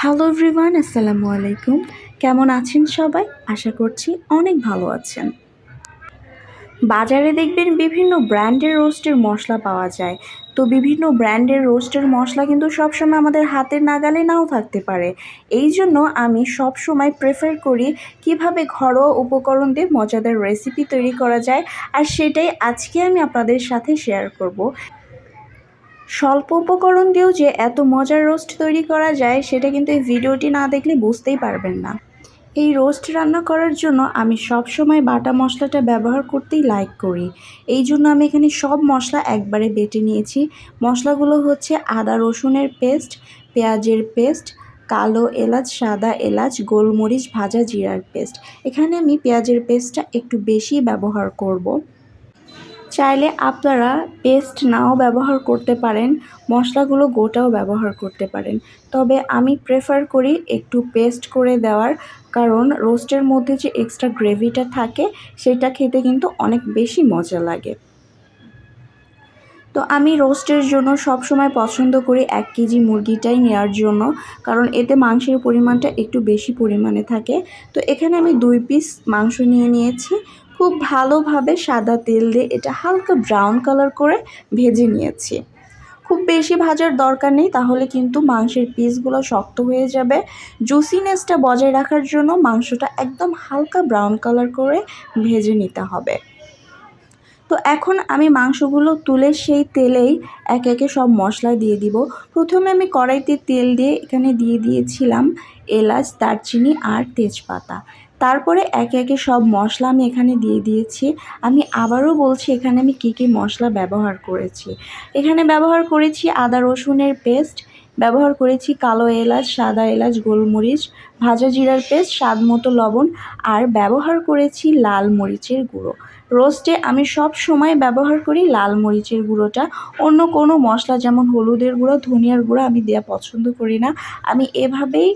Hello everyone আসসালামু আলাইকুম। কেমন আছেন সবাই? আশা করছি অনেক ভালো আছেন। বাজারে দেখবেন বিভিন্ন ব্র্যান্ডের রোস্টের মশলা পাওয়া যায়। তো বিভিন্ন ব্র্যান্ডের রোস্টের মশলা কিন্তু সবসময় আমাদের হাতের নাগালে নাও থাকতে পারে। এই জন্য আমি সবসময় প্রেফার করি কীভাবে ঘরোয়া উপকরণ দিয়ে মজাদার রেসিপি তৈরি করা যায়। আর সেটাই আজকে আমি আপনাদের সাথে শেয়ার করব। স্বল্প উপকরণ দিয়েও যে এত মজার রোস্ট তৈরি করা যায়, সেটা কিন্তু এই ভিডিওটি না দেখলে বুঝতেই পারবেন না। এই রোস্ট রান্না করার জন্য আমি সব সময় বাটা মশলাটা ব্যবহার করতেই লাইক করি। এই জন্য আমি এখানে সব মশলা একবারে বেটে নিয়েছি। মশলাগুলো হচ্ছে আদা রসুনের পেস্ট, পেঁয়াজের পেস্ট, কালো এলাচ, সাদা এলাচ, গোলমরিচ, ভাজা জিরার পেস্ট। এখানে আমি পেঁয়াজের পেস্টটা একটু বেশি ব্যবহার করব। চাইলে আপনারা পেস্ট নাও ব্যবহার করতে পারেন, মশলাগুলো গোটাও ব্যবহার করতে পারেন। তবে আমি প্রেফার করি একটু পেস্ট করে দেওয়ার, কারণ রোস্টের মধ্যে যে এক্সট্রা গ্রেভিটা থাকে, সেটা খেতে কিন্তু অনেক বেশি মজা লাগে। তো আমি রোস্টের জন্য সব সময় পছন্দ করি এক কেজি মুরগিটাই নেওয়ার জন্য, কারণ এতে মাংসের পরিমাণটা একটু বেশি পরিমাণে থাকে। তো এখানে আমি দুই পিস মাংস নিয়ে নিয়েছি। খুব ভালোভাবে সাদা তেল দিয়ে এটা হালকা ব্রাউন কালার করে ভেজে নিয়েছি। খুব বেশি ভাজার দরকার নেই, তাহলে কিন্তু মাংসের পিসগুলো শক্ত হয়ে যাবে। জুসিনেসটা বজায় রাখার জন্য মাংসটা একদম হালকা ব্রাউন কালার করে ভেজে নিতে হবে। তো এখন আমি মাংসগুলো তুলে সেই তেলেই একে একে সব মশলা দিয়ে দিব। প্রথমে আমি কড়াইতে তেল দিয়ে এখানে দিয়ে দিয়েছিলাম এলাচ, দারচিনি আর তেজপাতা। তারপরে একে একে সব মশলা আমি এখানে দিয়ে দিয়েছি। আমি আবারও বলছি, এখানে আমি কী কী মশলা ব্যবহার করেছি। এখানে ব্যবহার করেছি আদা রসুনের পেস্ট, ব্যবহার করেছি কালো এলাচ, সাদা এলাচ, গোলমরিচ, ভাজা জিরার পেস্ট, স্বাদ মতো লবণ, আর ব্যবহার করেছি লাল মরিচের গুঁড়ো। রোস্টে আমি সব সময় ব্যবহার করি লাল মরিচের গুঁড়োটা। অন্য কোনো মশলা যেমন হলুদের গুঁড়ো, ধনিয়ার গুঁড়ো আমি দেওয়া পছন্দ করি না। আমি এভাবেই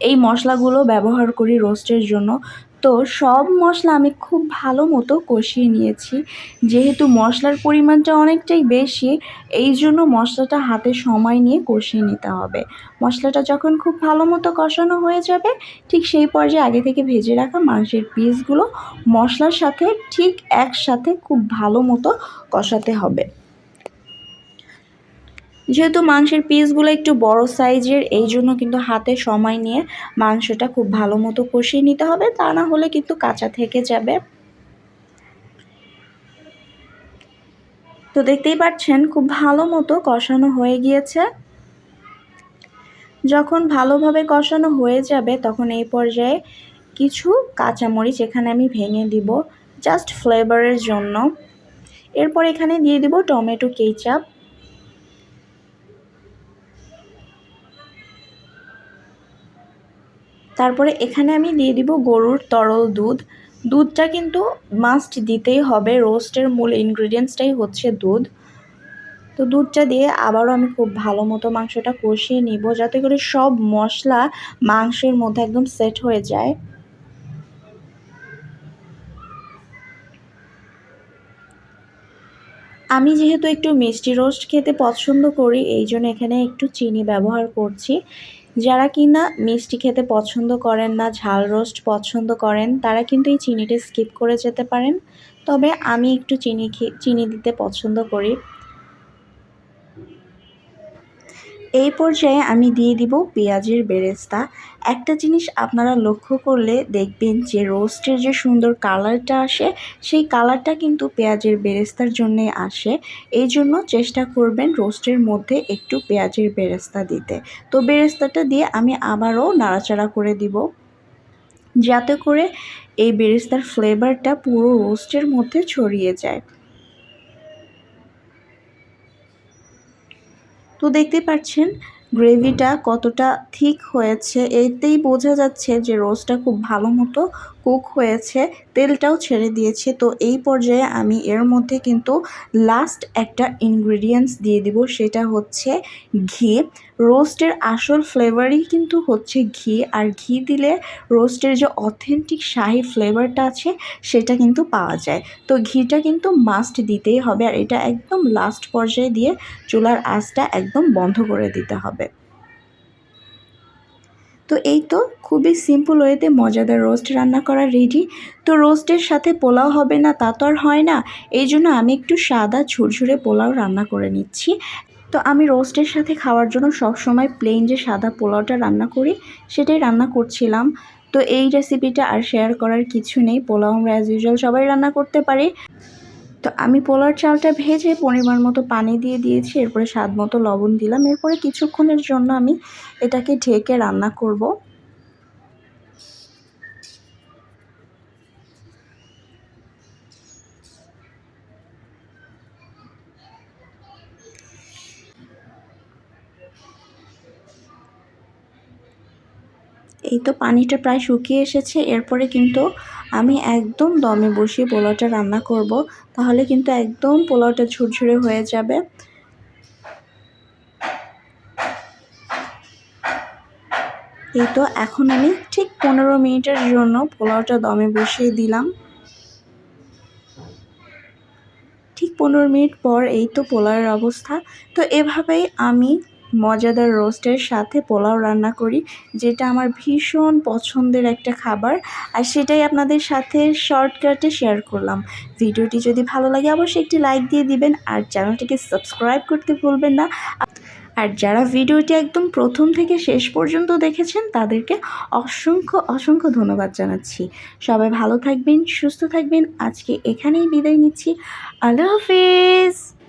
এই মশলাগুলো ব্যবহার করি রোস্টের জন্য। তো সব মশলা আমি খুব ভালো মতো কষিয়ে নিয়েছি। যেহেতু মশলার পরিমাণটা অনেকটাই বেশি, এই জন্য মশলাটা হাতে সময় নিয়ে কষিয়ে নিতে হবে। মশলাটা যখন খুব ভালো মতো কষানো হয়ে যাবে, ঠিক সেই পর্যায়ে আগে থেকে ভেজে রাখা মাংসের পিসগুলো মশলার সাথে ঠিক একসাথে খুব ভালো মতো কষাতে হবে। যেহেতু মাংসের পিসগুলো একটু বড় সাইজের এই জন্য কিন্তু হাতে সময় নিয়ে মাংসটা খুব ভালো মতো কষিয়ে নিতে হবে। তা না হলে কিন্তু কাঁচা থেকে যাবে। তো দেখতেই পাচ্ছেন, খুব ভালো মতো কষানো হয়ে গিয়েছে। যখন ভালোভাবে কষানো হয়ে যাবে, তখন এই পর্যায়ে কিছু কাঁচামরিচ এখানে আমি ভেঙে দিব জাস্ট ফ্লেভারের জন্য। এরপর এখানে দিয়ে দিব টমেটো কেচাপ। তারপরে এখানে আমি দিয়ে দিব গরুর তরল দুধ। দুধটা কিন্তু মাস্ট দিতেই হবে রোস্টের মূল ইনগ্রিডিয়েন্টসটাই হচ্ছে দুধ। তো দুধটা দিয়ে আবারও আমি খুব ভালো মতো মাংসটা কষিয়ে নিব, যাতে করে সব মশলা মাংসের মধ্যে একদম সেট হয়ে যায়। আমি যেহেতু একটু মিষ্টি রোস্ট খেতে পছন্দ করি, এই জন্য এখানে একটু চিনি ব্যবহার করছি। যারা কিনা মিষ্টি খেতে পছন্দ করেন না, ঝাল রোস্ট পছন্দ করেন, তারা কিন্তু এই চিনিটা স্কিপ করে যেতে পারেন। তবে আমি একটু চিনি চিনি দিতে পছন্দ করি। এই পর্যায়ে আমি দিয়ে দিব পেঁয়াজের বেরেস্তা। একটা জিনিস আপনারা লক্ষ্য করলে দেখবেন যে রোস্টের যে সুন্দর কালারটা আসে, সেই কালারটা কিন্তু পেঁয়াজের বেরেস্তার জন্যে আসে। এই জন্য চেষ্টা করবেন রোস্টের মধ্যে একটু পেঁয়াজের বেরেস্তা দিতে। তো বেরেস্তাটা দিয়ে আমি আবারও নাড়াচাড়া করে দিব। যাতে করে এই বেরেস্তার ফ্লেভারটা পুরো রোস্টের মধ্যে ছড়িয়ে যায়। তো দেখতে পাচ্ছেন গ্রেভিটা কতটা থিক হয়েছে, এতেই বোঝা যাচ্ছে যে রোস্টটা খুব ভালো মতো কুক হয়েছে, তেলটাও ছেড়ে দিয়েছে। তো এই পর্যায়ে আমি এর মধ্যে কিন্তু লাস্ট একটা ইনগ্রিডিয়েন্টস দিয়ে দিব, সেটা হচ্ছে ঘি। রোস্টের আসল ফ্লেভারই কিন্তু হচ্ছে ঘি, আর ঘি দিলে রোস্টের যে অথেন্টিক শাহি ফ্লেভারটা আছে, সেটা কিন্তু পাওয়া যায়। তো ঘিটা কিন্তু মাস্ট দিতেই হবে, আর এটা একদম লাস্ট পর্যায়ে দিয়ে চুলার আঁচটা একদম বন্ধ করে দিতে হবে। তো এই তো খুবই সিম্পল ওয়েতে মজাদার রোস্ট রান্না করা রেডি তো রোস্টের সাথে পোলাও হবে না, তা তো আর হয় না। এই জন্য আমি একটু সাদা ঝুরঝুরে পোলাও রান্না করে নিচ্ছি। তো আমি রোস্টের সাথে খাওয়ার জন্য সব সময় প্লেন যে সাদা পোলাওটা রান্না করি, সেটাই রান্না করছিলাম। তো এই রেসিপিটা আর শেয়ার করার কিছু নেই। পোলাও আমরা অ্যাজ ইউজুয়াল সবাই রান্না করতে পারি। তো আমি পোলার চালটা ভেজে পরিমাণ মতো পানি দিয়ে দিয়েছি, এরপরে স্বাদ মতো লবণ দিলাম। এরপরে কিছুক্ষণের জন্য আমি এটাকে ঢেকে রান্না করব। এই তো পানিটা প্রায় শুকিয়ে এসেছে, এরপরে কিন্তু আমি একদম দমে বসিয়ে পোলাওটা রান্না করব। তাহলে কিন্তু একদম পোলাওটা ঝুরঝুরে হয়ে যাবে। এই তো এখন আমি ঠিক পনেরো মিনিটের জন্য পোলাওটা দমে বসিয়ে দিলাম। ঠিক পনেরো মিনিট পর এই তো পোলাওয়ের অবস্থা। তো এভাবেই আমি মজাদার রোস্টের সাথে পোলাও রান্না করি, যেটা আমার ভীষণ পছন্দের একটা খাবার। আর সেটাই আপনাদের সাথে শর্টকাটে শেয়ার করলাম। ভিডিওটি যদি ভালো লাগে, অবশ্যই একটি লাইক দিয়ে দিবেন আর চ্যানেলটিকে সাবস্ক্রাইব করতে ভুলবেন না। আর যারা ভিডিওটি একদম প্রথম থেকে শেষ পর্যন্ত দেখেছেন, তাদেরকে অসংখ্য অসংখ্য ধন্যবাদ জানাচ্ছি। সবাই ভালো থাকবেন, সুস্থ থাকবেন। আজকে এখানেই বিদায় নিচ্ছি। আল্লাহ হাফিজ!